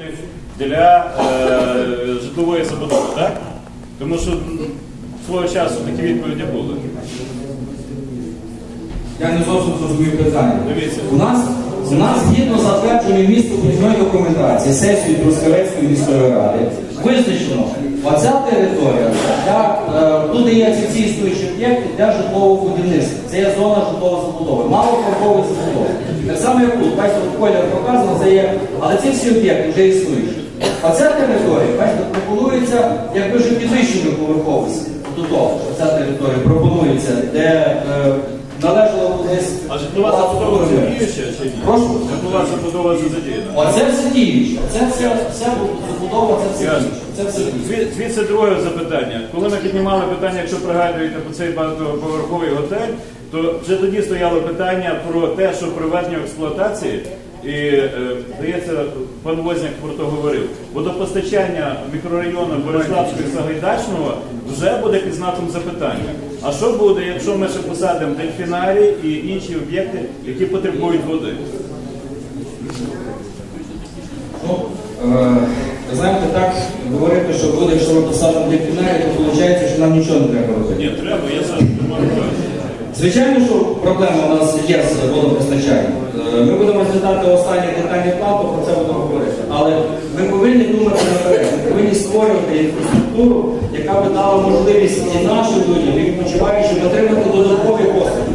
об'єктних для е, житлової забудови, так? Тому що свого часу такі відповіді були. Я не зовсім зрозумів питання. Дивіться. У нас, у нас згідно затвердженої містобудівної документації сесії Трускавецької міської ради визначено, оця територія, для, е, тут є ці всі об'єкти для житлового будівництва. Це є зона житлової забудови, малоповерхової забудови. Так само, як тут, бачите, колір показано, це є, але ці всі об'єкти вже існують. А ця територія, бачите, пропонується якби вже підвищеною поверховості. До того, що ця територія пропонується, де е, належало колись А житлова забудова це Володимира. чи ні? Прошу. Житлова забудова за задіяна. Оце все діюче. Це все, все забудова, це все діюче. Це все діюче. Звідси друге запитання. Коли ми піднімали питання, якщо пригадуєте про цей багатоповерховий готель, то вже тоді стояло питання про те, що в експлуатації, і е, здається, пан Возняк про то говорив, водопостачання мікрорайону Бориславського і Сагайдачного вже буде під знаком запитання. А що буде, якщо ми ще посадимо дельфінарій і інші об'єкти, які потребують води? Ну, е, знаєте, так говорити, що буде, якщо ми посадимо дельфінарій, то виходить, що нам нічого не треба робити. Ні, треба, я завжди думаю. Звичайно, що проблема у нас є з водопостачанням. Е, Ми будемо розглядати останнє питання плату, про це будемо говорити. Але ми повинні думати наперед. Ми повинні створювати інфраструктуру, яка би дала можливість і нашим людям, і відпочиваючим отримати додаткові послуги.